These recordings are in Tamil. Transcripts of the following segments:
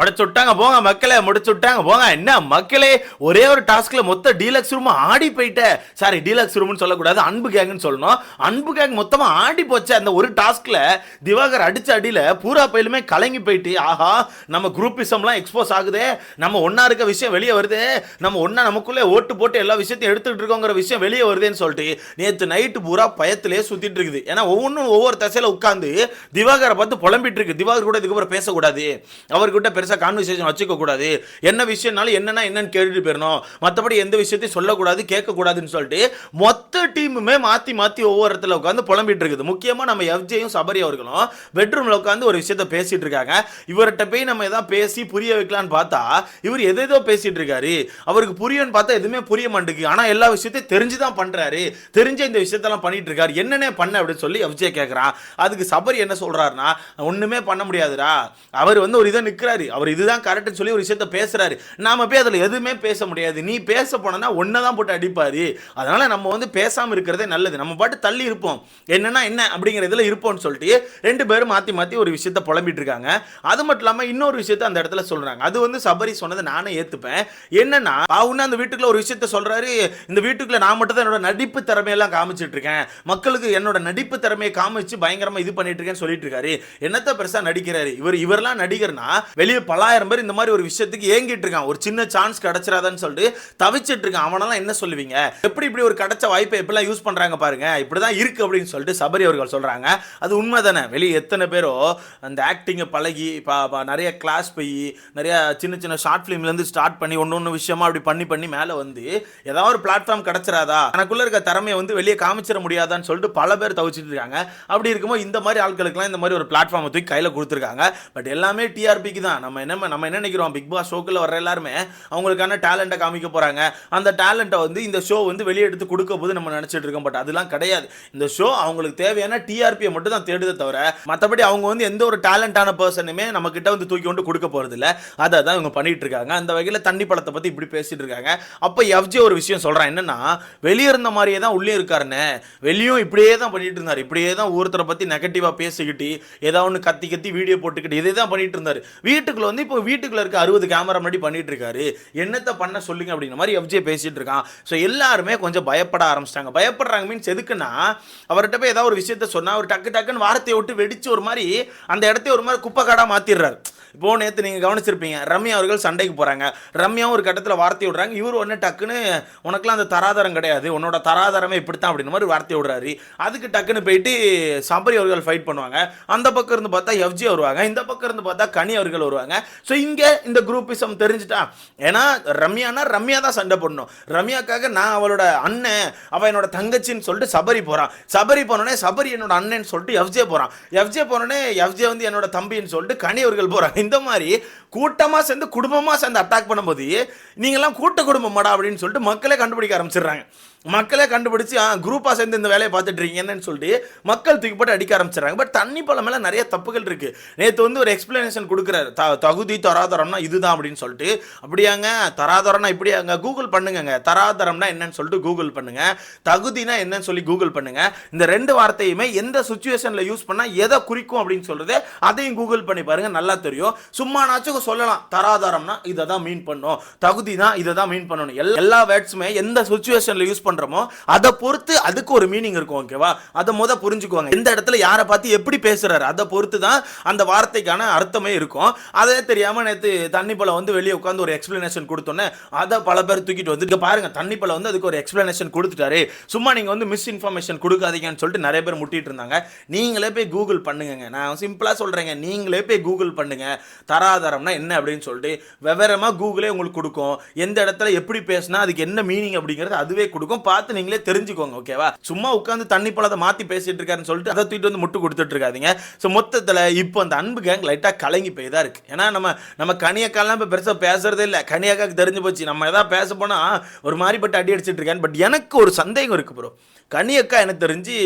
முடிச்சு விட்டாங்க போங்க மக்களே முடிச்சு விட்டாங்க போங்க. என்ன மக்களே ஒரே ஒரு டாஸ்க்ல மொத்த டீலக்ஸ் ரூம் ஆடி போயிட்ட. சாரி டீலக்ஸ் ரூம்னு சொல்லக்கூடாது அன்பு கேங்னு சொல்லணும். அன்பு கேங் மொத்தமா ஆடி போச்சு. அந்த ஒரு டாஸ்க்ல திவாகர் அடிச்ச அடியில பூரா பயிலுமே கலங்கி போயிட்டு ஆஹா நம்ம குரூப்பிசம்லாம் எக்ஸ்போஸ் ஆகுதே. நம்ம ஒன்னா இருக்க விஷயம் வெளியே வருதே. நம்ம ஒன்னா நமக்குள்ளே ஓட்டு போட்டு எல்லா விஷயத்தையும் எடுத்துக்கிட்டு இருக்கோங்கிற விஷயம் வெளியே வருதுன்னு சொல்லிட்டு நேற்று நைட்டு பூரா பயத்திலே சுத்திட்டு இருக்குது. ஏன்னா ஒவ்வொன்றும் ஒவ்வொரு தசையில உட்காந்து திவாகரை பார்த்து புலம்பிட்டு இருக்கு. திவாகர் கூட இதுக்கப்புறம் பேசக்கூடாது. அவர்கிட்ட பெருசா கான்வர்சேஷன் வச்சுக்கக்கூடாது. என்ன விஷயம்னாலும் என்னன்னா என்னன்னு கேட்டுட்டு போயிடணும். மற்றபடி எந்த விஷயத்தையும் சொல்லக்கூடாது கேட்கக்கூடாதுன்னு சொல்லிட்டு மொத்த டீமுமே மாத்தி மாத்தி ஒவ்வொரு இடத்துல உட்காந்து புலம்பிட்டு இருக்குது. முக்கியமா நம்ம எஃப்ஜேயும் சபரி அவர்களும் பெட்ரூம்ல உட்காந்து ஒரு விஷயத்த பேசிட்டு இருக்காங்க. இவர்கிட்ட போய் நம்ம எதாவது பேசி புரிய வைக்கலான்னு பார்த்தா இவர் எது ஏதோ பேசிட்டு இருக்காரு. அவருக்கு புரியும்னு பார்த்தா எதுவுமே புரிய மாட்டேங்குது. ஆனா எல்லா விஷயத்தையும் தெரிஞ்சு தான் பண்றாரு. தெரிஞ்ச இந்த விஷயத்தெல்லாம் பண்ணிட்டு இருக்காரு. என்னென்ன பண்ண அப்படின்னு சொல்லி எஃப்ஜே கேட்குறான் அதுக்கு சபரி என்ன சொல்றாருன்னா ஒண்ணுமே பண்ண முடியாதுடா. அவர் வந்து ஒரு இதை நிக்கிறாரு. அவர் இதுதான் கரெக்டுன்னு சொல்லி ஒரு விஷயத்த பேசுகிறாரு நாம் போய் அதில் எதுவுமே பேச முடியாது. நீ பேச போனா ஒன்னதான் போட்டு அடிப்பார். அதனால் நம்ம வந்து பேசாமல் இருக்கிறதே நல்லது. நம்ம பாட்டு தள்ளி இருப்போம். என்னென்னா என்ன அப்படிங்கிற இதில் இருப்போம்னு சொல்லிட்டு ரெண்டு பேரும் மாற்றி மாற்றி ஒரு விஷயத்த புலம்பிட்டு இருக்காங்க. அது மட்டும் இல்லாமல் இன்னொரு விஷயத்த அந்த இடத்துல சொல்கிறாங்க அது வந்து சபரி சொன்னதை நானே ஏற்றுப்பேன் என்னன்னா அவனு அந்த வீட்டுக்குள்ள ஒரு விஷயத்த சொல்கிறாரு இந்த வீட்டுக்குள்ளே நான் மட்டும் தான் என்னோட நடிப்பு திறமையெல்லாம் காமிச்சிட்டு இருக்கேன். மக்களுக்கு என்னோட நடிப்பு திறமையை காமிச்சு பயங்கரமாக இது பண்ணிட்டு இருக்கேன்னு சொல்லிட்டு இருக்காரு. என்னத்த பெருசாக நடிக்கிறாரு? இவர் இவரெல்லாம் நடிகர்னா வெளியே பலாயிரம் பேர் இந்த மாதிரி ஒரு விஷயத்துக்கு ஏங்கிட்டு இருக்கான். ஒரு சின்ன சான்ஸ் கிடைச்சிடாதான்னு சொல்லிட்டு தவிச்சிட்டு இருக்கான். அவனெல்லாம் என்ன சொல்லுவீங்க? எப்படி இப்படி ஒரு கிடைச்ச வாய்ப்பை எப்படிலாம் யூஸ் பண்ணுறாங்க பாருங்க. இப்படிதான் இருக்கு அப்படின்னு சொல்லிட்டு சபரி அவர்கள் சொல்கிறாங்க அது உண்மை தானே வெளியே எத்தனை பேரோ அந்த ஆக்டிங்கை பழகி நிறைய கிளாஸ் போய் நிறைய சின்ன சின்ன ஷார்ட் ஃபிலிம்லேருந்து ஸ்டார்ட் பண்ணி ஒன்று ஒன்று விஷயமா அப்படி பண்ணி பண்ணி மேலே வந்து ஏதாவது ஒரு பிளாட்ஃபார்ம் கிடைச்சிராதா? எனக்குள்ள இருக்க திறமையை வந்து வெளியே காமிச்சிட முடியாதான்னு சொல்லிட்டு பல பேர் தவிச்சிட்டு இருக்காங்க. அப்படி இருக்கும்போது இந்த மாதிரி ஆட்களுக்குலாம் இந்த மாதிரி ஒரு பிளாட்ஃபார்மை தூக்கி கையில் கொடுத்துருக்காங்க. பட் எல்லாமே டிஆர்பிக்கு தான். நம்ம என்ன நம்ம என்ன நினைக்கிறோம்? பிக் பாஸ் ஷோக்கில் வர எல்லாருமே அவங்களுக்கான டேலண்ட்டை காமிக்க போகிறாங்க அந்த டேலண்ட்டை வந்து இந்த ஷோ வந்து வெளியெடுத்து கொடுக்க போது நம்ம நினச்சிட்டு இருக்கோம். பட் அதெல்லாம் கிடையாது. இந்த ஷோ அவங்களுக்கு தேவையான டிஆர்பியை மட்டும் தான் தேடுதே தவிர மற்றபடி அவங்க வந்து எந்த ஒரு டேலண்டான பர்சனுமே நம்ம கிட்ட வந்து தூக்கி கொண்டு கொடுக்க போகிறது இல்லை. அதை தான் இவங்க பண்ணிட்டு இருக்காங்க. அந்த வகையில் தண்ணி பழத்தை பற்றி இப்படி பேசிட்டு இருக்காங்க. அப்போ எஃப்ஜே ஒரு விஷயம் சொல்கிறான் என்னன்னா வெளியே இருந்த மாதிரியே தான் உள்ளே இருக்காருன்னு. வெளியும் இப்படியே தான் பண்ணிட்டு இருந்தார். இப்படியே தான் ஒருத்தரை பற்றி நெகட்டிவாக பேசிக்கிட்டு ஏதாவது ஒன்று கத்தி கத்தி வீடியோ போட்டுக்கிட்டு இதே தான் பண்ணிட்டு இருந்தார். வீட்டுக்குள்ள வந்து இப்போ வீட்டுக்குள்ள இருக்க அறுபது கேமரா முன்னாடி பண்ணிட்டு இருக்காரு என்னத்தை பண்ண சொல்லுங்க அப்படிங்கிற மாதிரி எஃப்ஜே பேசிட்டு இருக்கான். ஸோ எல்லாருமே கொஞ்சம் பயப்பட ஆரம்பிச்சிட்டாங்க. பயப்படுறாங்க மீன்ஸ் எதுக்குன்னா அவர்கிட்ட போய் ஏதாவது ஒரு விஷயத்த சொன்னா அவர் டக்கு டக்குன்னு வார்த்தையை விட்டு வெடிச்சு ஒரு மாதிரி அந்த இடத்த ஒரு மாதிரி குப்பை காடாக மாத்திடுறாரு. இப்போ நேற்று நீங்கள் கவனிச்சிருப்பீங்க ரம்யா அவர்கள் சண்டைக்கு போகிறாங்க ரம்யாவும் ஒரு கட்டத்தில் வார்த்தை விடுறாங்க. இவர் ஒன்று டக்குன்னு உனக்குலாம் அந்த தராதரம் கிடையாது. உன்னோட தராதரமே இப்படித்தான் அப்படின்னு மாதிரி வார்த்தை விடுறாரு. அதுக்கு டக்குன்னு போயிட்டு சபரி அவர்கள் ஃபைட் பண்ணுவாங்க. அந்த பக்கம் இருந்து பார்த்தா எஃப்ஜி வருவாங்க. இந்த பக்கம் இருந்து பார்த்தா கனி அவர்கள் வருவாங்க. ஸோ இங்கே இந்த குரூப்பிசம் தெரிஞ்சுட்டா ஏன்னா ரம்யானா ரம்யா தான் சண்டை போடணும். ரம்யாக்காக நான் அவளோட அண்ணன் அவள் என்னோட தங்கச்சின்னு சொல்லிட்டு சபரி போகிறான் சபரி போனோடனே சபரி என்னோட அண்ணன் சொல்லிட்டு எஃப்ஜே போகிறான் எஃப்ஜே போனோடனே எஃப்ஜே வந்து என்னோட தம்பின்னு சொல்லிட்டு கனி அவர்கள் போகிறாங்க இந்த மாதிரி கூட்டமாக சேர்ந்து குடும்பமாக சேர்ந்து அட்டாக் பண்ணும்போது நீங்கள்லாம் கூட்ட குடும்பமாடா அப்படின்னு சொல்லிட்டு மக்களே கண்டுபிடிக்க ஆரம்பிச்சிடுறாங்க. மக்களே கண்டுபிடிச்சு குரூப்பாக சேர்ந்து இந்த வேலையை பார்த்துட்டு இருக்கீங்கன்னு சொல்லிட்டு மக்கள் தூக்கி போட்டு அடிக்க ஆரம்பிச்சிடுறாங்க. பட் தண்ணி பழம் மேலே நிறைய தப்புகள் இருக்குது நேற்று வந்து ஒரு எக்ஸ்பிளனேஷன் கொடுக்குறாரு. த தகுதி தராதரம்னா இதுதான் அப்படின்னு சொல்லிட்டு. அப்படியாங்க தராதரம்னா இப்படியாங்க கூகுள் பண்ணுங்கங்க. தராதரம்னா என்னன்னு சொல்லிட்டு கூகுள் பண்ணுங்க. தகுதினா என்னன்னு சொல்லி கூகுள் பண்ணுங்க. இந்த ரெண்டு வார்த்தையுமே எந்த சுச்சுவேஷனில் யூஸ் பண்ணால் எதை குறிக்கும் அப்படின்னு சொல்கிறது அதையும் கூகுள் பண்ணி பாருங்கள் நல்லா தெரியும். சும்மானாச்சும் சொல்லலாம். தராதரம்னா இதை தான் மீன் பண்ணும். தகுதினா இதை தான் மீன் பண்ணணும். எல்லா- வேர்ட்ஸுமே எந்த சுச்சுவேஷனில் யூஸ் பண்ண பண்றோமோ அதை பொறுத்து அதுக்கு ஒரு மீனிங் இருக்கும் ஓகேவா அதை முத புரிஞ்சுக்குவாங்க. எந்த இடத்துல யாரை பார்த்து எப்படி பேசுறாரு அதை பொறுத்து தான் அந்த வார்த்தைக்கான அர்த்தமே இருக்கும். அதே தெரியாமல் நேற்று தண்ணி பழம் வந்து வெளியே உட்காந்து ஒரு எக்ஸ்பிளனேஷன் கொடுத்தோன்னே அதை பல பேர் தூக்கிட்டு வந்து பாருங்க தண்ணி பழம் வந்து அதுக்கு ஒரு எக்ஸ்பிளனேஷன் கொடுத்துட்டாரு. சும்மா நீங்கள் வந்து மிஸ் இன்ஃபர்மேஷன் கொடுக்காதீங்கன்னு சொல்லிட்டு நிறைய பேர் முட்டிட்டு இருந்தாங்க. நீங்களே போய் கூகுள் பண்ணுங்க நான் சிம்பிளாக சொல்கிறேங்க நீங்களே போய் கூகுள் பண்ணுங்க. தராதரம்னா என்ன அப்படின்னு சொல்லிட்டு விவரமாக கூகுளே உங்களுக்கு கொடுக்கும். எந்த இடத்துல எப்படி பேசினா அதுக்கு என்ன மீனிங் அப்படிங்கிறது அதுவே கொடுக்கும். பார்த்து நீங்களே தெரிஞ்சுக்கோங்க ஓகேவா சும்மா உட்காந்து தண்ணி பழத்தை மாற்றி பேசிட்டு இருக்காருன்னு சொல்லிட்டு அதை தூக்கிட்டு வந்து முட்டு கொடுத்துட்டு இருக்காதிங்க. ஸோ மொத்தத்தில் இப்போ அந்த அன்பு கேங் லைட்டாக கலங்கி போய் தான் இருக்குது ஏன்னா நம்ம நம்ம கனியக்காலாம் இப்போ பெருசாக பேசுறதே இல்லை. கனியக்காக்கு தெரிஞ்சு போச்சு. நம்ம எதாவது பேச போனால் ஒரு மாதிரி பட்டு அடி அடிச்சிட்டு இருக்கேன் பட் எனக்கு ஒரு சந்தேகம் இருக்குது ப்ரோ கனியக்கா எனக்கு தெரிஞ்சு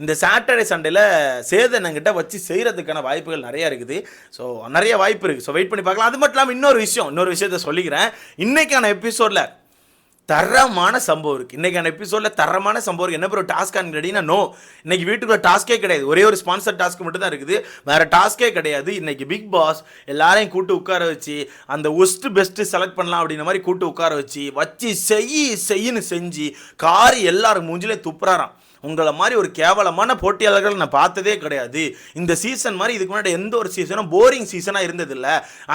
இந்த சாட்டர்டே சண்டேல சேதனங்கிட்ட வச்சு செய்கிறதுக்கான வாய்ப்புகள் நிறைய இருக்குது. ஸோ நிறைய வாய்ப்பு இருக்குது ஸோ வெயிட் பண்ணி பார்க்கலாம். அது மட்டும் இல்லாமல் இன்னொரு விஷயம் இன்னொரு விஷயத்த சொல்லிக்கிறேன். இன்றைக்கான எபிசோடில் தரமான சம்பவம் இருக்கு. இன்னைக்கான எபிசோடில் தரமான சம்பவம் இருக்குது என்ன ப்ரோ டாஸ்க் ரெடினா நோ இன்றைக்கி வீட்டுக்குள்ள டாஸ்கே கிடையாது. ஒரே ஒரு ஸ்பான்சர் டாஸ்க் மட்டும் தான் இருக்குது. வேறு டாஸ்கே கிடையாது. இன்றைக்கி பிக் பாஸ் எல்லாரையும் கூட்டு உட்கார வச்சு அந்த ஒஸ்ட் பெஸ்ட்டு செலக்ட் பண்ணலாம் அப்படின்ற மாதிரி கூட்டு உட்கார வச்சு வச்சு செய் செய்யின்னு செஞ்சு காரி எல்லாரும் மூஞ்சிலே துப்புறாராம். உங்களை மாதிரி ஒரு கேவலமான போட்டியாளர்கள் நான் பார்த்ததே கிடையாது. இந்த சீசன் மாதிரி இதுக்கு முன்னாடி எந்த ஒரு சீசனும் போரிங் சீசனாக இருந்ததில்ல.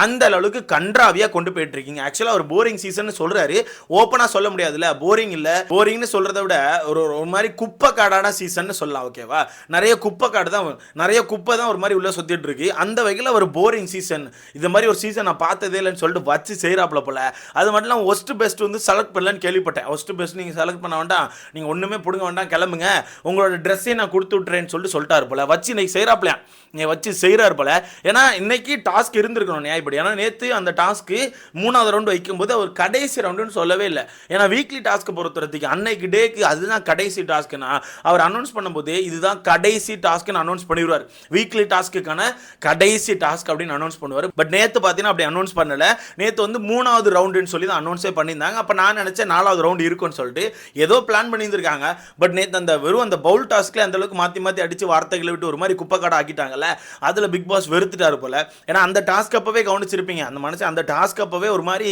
அந்த அளவுக்கு கன்றாவியாக கொண்டு போயிட்டு இருக்கீங்க ஆக்சுவலாக ஒரு போரிங் சீசன் சொல்கிறாரு ஓப்பனாக சொல்ல முடியாதுல்ல. போரிங் இல்லை. போரிங்னு சொல்கிறத விட ஒரு ஒரு மாதிரி குப்பை காடான சீசன் சொல்லலாம் ஓகேவா நிறைய குப்பை காடு தான் நிறைய குப்பை தான் ஒரு மாதிரி உள்ளே சுற்றிட்டு இருக்கு அந்த வகையில் ஒரு போரிங் சீசன் இந்த மாதிரி ஒரு சீசன் நான் பார்த்ததே இல்லைன்னு சொல்லிட்டு வச்சு செய்கிறாப்புல போல. அது மட்டும் இல்லாமல் ஒஸ்ட் பெஸ்ட் வந்து செலக்ட் பண்ணலன்னு கேள்விப்பட்டேன். ஒஸ்ட் பெஸ்ட் நீங்கள் செலக்ட் பண்ண வேண்டாம். நீங்கள் ஒன்றுமே பிடுங்க வேண்டாம். கிளம்புங்க. உங்களோட ட்ரெஸ்ஸே நான் கொடுத்து விட்றேன்னு சொல்லிட்டு சொல்லிட்டாரு போல. வச்சு இன்னைக்கு செய்கிறாப்லையா நீ வச்சு செய்கிறாரு போல. ஏன்னா இன்னைக்கு டாஸ்க் இருந்திருக்கணும் நியாயப்படி. ஏன்னா நேற்று அந்த டாஸ்க்கு மூணாவது ரவுண்டு வைக்கும்போது அவர் கடைசி ரவுண்டுன்னு சொல்லவே இல்லை. ஏன்னா வீக்லி டாஸ்க்கு பொறுத்தவரைக்கும் அன்னைக்கு டேக்கு அதுதான் கடைசி டாஸ்க்குனா அவர் அனௌன்ஸ் பண்ணும்போது இதுதான் கடைசி டாஸ்க்குன்னு அனௌன்ஸ் பண்ணிடுவார். வீக்லி டாஸ்க்குக்கான கடைசி டாஸ்க் அப்படின்னு அனௌன்ஸ் பண்ணுவார். பட் நேற்று பார்த்தீங்கன்னா அப்படி அனௌன்ஸ் பண்ணலை. நேற்று வந்து மூணாவது ரவுண்டுன்னு சொல்லி தான் அனௌன்ஸே பண்ணியிருந்தாங்க. அப்போ நான் நினச்சேன் நாலாவது ரவுண்டு இருக்கும்னு சொல்லிட்டு ஏதோ பிளான் பண்ணியிருந்திருக்காங்க. பட் நேற்று அந்த வெறும் அந்த பவுல் டாஸ்க்கில் அந்த அளவுக்கு மாற்றி மாற்றி அடிச்சு வார்த்தைகளை விட்டு ஒரு மாதிரி குப்பை கடை ஆக்கிட்டாங்கல்ல அதில் பிக் பாஸ் வெறுத்துட்டாரு போல. ஏன்னா அந்த டாஸ்க் அப்போவே கவனிச்சிருப்பீங்க. அந்த மனுஷன் அந்த டாஸ்க் அப்போவே ஒரு மாதிரி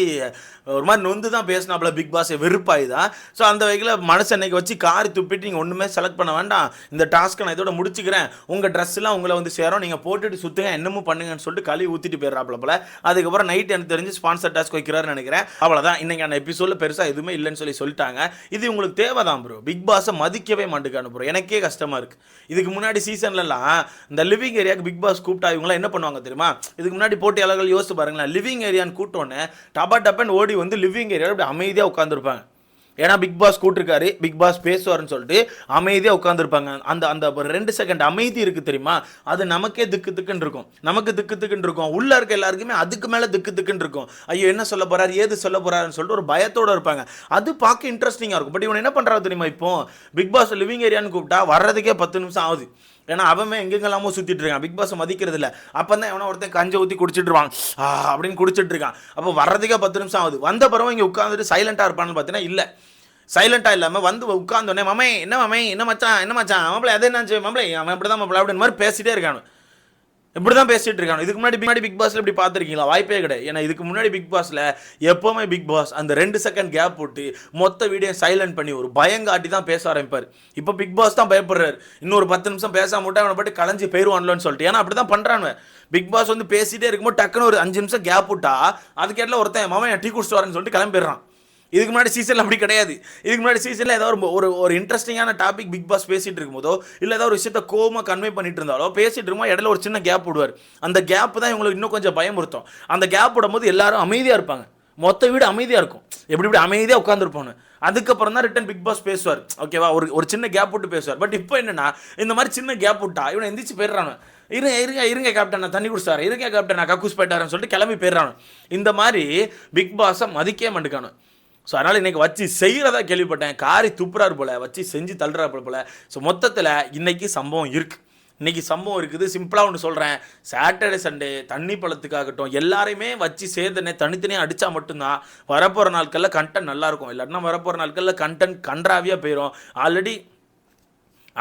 ஒரு மாதிரி நொந்து தான் பேசினாப்புல பிக் பாஸ் வெறுப்பாய் தான் ஸோ அந்த வகையில் மனுஷன் அன்னைக்கு வச்சு காரி துப்பிட்டு நீங்கள் ஒன்றுமே செலக்ட் பண்ண வேண்டாம். இந்த டாஸ்க்கை நான் இதோட முடிச்சுக்கிறேன். உங்கள் ட்ரெஸ்லாம் உங்களை வந்து சேரும். நீங்கள் போட்டுட்டு சுற்றுங்க என்னமும் பண்ணுங்கன்னு சொல்லிட்டு கழுவி ஊற்றிட்டு போயிடுறாப்புல போல. அதுக்கப்புறம் நைட் எனக்கு தெரிஞ்சு ஸ்பான்சர் டாஸ்க் வைக்கிறாருன்னு நினைக்கிறேன். அவ்வளோதான் இன்னைக்கான எபிசோடில் பெருசாக எதுவுமே இல்லைன்னு சொல்லி சொல்லிட்டாங்க. இது உங்களுக்கு தேவைதான் ப்ரோ பிக் பாஸை மதிக்கவே மாட்டேன் மாட்டேங்கானு அனுப்புகிறோம் எனக்கே கஷ்டமாக இருக்குது இதுக்கு முன்னாடி சீசன்லலாம் இந்த லிவிங் ஏரியாவுக்கு பிக் பாஸ் கூப்பிட்டா இவங்களாம் என்ன பண்ணுவாங்க தெரியுமா இதுக்கு முன்னாடி போட்டியாளர்கள் யோசிச்சு பாருங்களேன் லிவிங் ஏரியான்னு கூட்டோன்னே டபா டப்பன் ஓடி வந்து லிவிங் ஏரியாவில் அப்படி அமைதியாக உட்காந்துருப்பாங்க ஏன்னா பிக் பாஸ் கூட்டிருக்காரு பிக் பாஸ் பேசுவார்னு சொல்லிட்டு அமைதியாக உட்காந்துருப்பாங்க அந்த அந்த ஒரு ரெண்டு செகண்ட் அமைதி இருக்குது தெரியுமா? அது நமக்கே திக்கு திக்குன்னு இருக்கும். நமக்கு திக்கு திக்குன்னு இருக்கும். உள்ள இருக்க எல்லாருக்குமே அதுக்கு மேலே திக்கு திக்குன்னு இருக்கும். ஐயோ என்ன சொல்ல போகிறார் ஏது சொல்ல போகிறாருன்னு சொல்லிட்டு ஒரு பயத்தோடு இருப்பாங்க. அது பார்க்க இன்ட்ரெஸ்டிங்காக இருக்கும். பட் இவன் என்ன பண்ணுறாரு தெரியுமா இப்போ? பிக் பாஸ் லிவிங் ஏரியான்னு கூப்பிட்டா வர்றதுக்கே பத்து நிமிஷம் ஆகுது. ஏன்னா அவன் எங்கெங்கெல்லாமோ சுற்றிட்டு இருக்கான். பிக் பாஸை மதிக்கிறது இல்லை. அப்போ தான் எவனோ ஒருத்தன் கஞ்சை ஊற்றி குடிச்சிட்டு அப்படின்னு குடிச்சிட்டு இருக்கான். அப்போ வர்றதுக்கே பத்து நிமிஷம் ஆகுது. வந்த பிறகு இங்கே உட்காந்துட்டு சைலண்டாக இருப்பான்னு பார்த்தீங்கன்னா இல்லை. சைலண்டாக இல்லாமல் வந்து உட்காந்தோடனே மாமே என்ன மாமே என்ன மச்சான் என்ன மச்சான்? மாப்பிள்ளை அது என்ன மாப்பிள்ளை அவன் இப்படி தான் மாப்பிள்ளை அப்படின்னு மாதிரி பேசிட்டே இருக்கானு. இப்படி தான் பேசிட்டு இருக்காங்க. இதுக்கு முன்னாடி முன்னாடி பிக் பாஸ்ல இப்படி பார்த்துருக்கீங்களா? வாய்ப்பே கிடையாது. ஏன்னா இதுக்கு முன்னாடி பிக் பாஸ்ல எப்பவுமே பிக் பாஸ் அந்த ரெண்டு செகண்ட் கேப் போட்டு மொத்த வீடியோ சைலண்ட் பண்ணி ஒரு பயங்காட்டி தான் பேச ஆரம்பிப்பார். இப்போ பிக் பாஸ் தான் பயப்படுறாரு. இன்னொரு பத்து நிமிஷம் பேசாம விட்டு அவனை பட்டு கலைஞ்சு போயிருவான்லன்னு சொல்லிட்டு. ஏன்னா அப்படி தான் பண்ணுறாங்க பிக் பாஸ் வந்து பேசிட்டே இருக்கும்போது டக்குன்னு ஒரு அஞ்சு நிமிஷம் கேப் விட்டா அதுக்கேட்டில் ஒருத்தன் மாமன் டீ குடிச்சு வரேன்னு சொல்லிட்டு கிளம்பிடுறான். இதுக்கு முன்னாடி சீசனில் அப்படி கிடையாது. இதுக்கு முன்னாடி சீசனில் ஏதாவது ஒரு ஒரு இன்ட்ரெஸ்டிங்கான டாபிக் பிக் பாஸ் பேசிகிட்டு இருக்கும்போதோ இல்லை ஏதாவது ஒரு விஷயத்த கோமா கன்வே பண்ணிட்டு இருந்தாலோ பேசிட்டு இருக்கும்போது இடையில ஒரு சின்ன கேப் விடுவார். அந்த கேப் தான் இவங்களுக்கு இன்னும் கொஞ்சம் பயமுறுத்தும். அந்த கேப் விடும்போது எல்லாரும் அமைதியாக இருப்பாங்க. மொத்த வீடு அமைதியாக இருக்கும். எப்படி இப்படி அமைதியாக உட்காந்துருப்போன்னு அதுக்கப்புறம் தான் ரிட்டன் பிக் பாஸ் பேசுவார். ஓகேவா ஒரு ஒரு சின்ன கேப் விட்டு பேசுவார். பட் இப்போ என்னன்னா இந்த மாதிரி சின்ன கேப் விட்டா இவனை எந்திரிச்சு போயிடுறானு. இருங்க இருங்க இருங்க கேப்டன் நான் தண்ணி குடிச்சாரு இருங்க கேப்டன் நான் கக்கூஸ் போயிட்டாருன்னு சொல்லிட்டு கிளம்பி போயிடுறானு. இந்த மாதிரி பிக் பாஸை மதிக்கவே மாட்டுக்கானு ஸோ அதனால் இன்றைக்கி வச்சு செய்கிறதா கேள்விப்பட்டேன். காரி துப்புறாரு போல வச்சு செஞ்சு தள்ளுறாரு போல் ஸோ மொத்தத்தில் இன்றைக்கி சம்பவம் இருக்குது இன்றைக்கி சம்பவம் இருக்குது. சிம்பிளாக ஒன்று சொல்கிறேன் சாட்டர்டே சண்டே தண்ணி பழத்துக்காகட்டும் எல்லாரையுமே வச்சு சேர்ந்தனே தனித்தனியாக அடித்தா மட்டும்தான் வரப்போகிற நாட்களில் கண்டென்ட் நல்லாயிருக்கும் இல்லாட்டினா வரப்போகிற நாட்களில் கண்டென்ட் கன்றாவியாக போயிடும் ஆல்ரெடி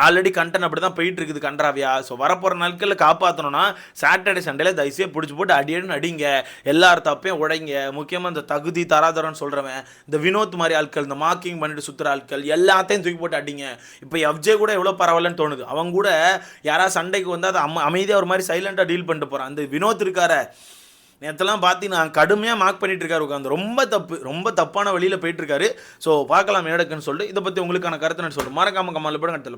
ஆல்ரெடி கண்டென்ட் அப்படி தான் போயிட்டு இருக்குது கன்றாவியா. ஸோ வரப்போகிற நாட்களில் காப்பாற்றணும்னா சாட்டர்டே சண்டேல தயவுசெய்து பிடிச்சி போட்டு அடியடின்னு அடிங்க எல்லார் தப்பையும் உடைங்க. முக்கியமாக இந்த தகுதி தராதரம்னு சொல்கிறவன் இந்த வினோத் மாதிரி ஆட்கள் இந்த மார்க்கிங் பண்ணிட்டு சுற்றுற ஆட்கள் எல்லாத்தையும் தூக்கி போட்டு அடிங்க. இப்போ எஃப்ஜே கூட எவ்வளோ பரவாயில்லன்னு தோணுது. அவங்க கூட யாராவது சண்டைக்கு வந்து அதை அம்ம அமைதியாக ஒரு மாதிரி சைலண்டாக டீல் பண்ணிட்டு போகிறான் அந்த வினோத் இருக்கார நேற்றுலாம் பார்த்தீங்கன்னா கடுமையாக மார்க் பண்ணிட்டு இருக்காரு உட்காந்து ரொம்ப தப்பு ரொம்ப தப்பான வழியில் போயிட்டு இருக்காரு ஸோ பார்க்கலாம் மேடக்குன்னு சொல்லிட்டு இதை பற்றி உங்களுக்கான கருத்து நான் சொல்லிட்டு மறக்காம கமால் போட இடத்துல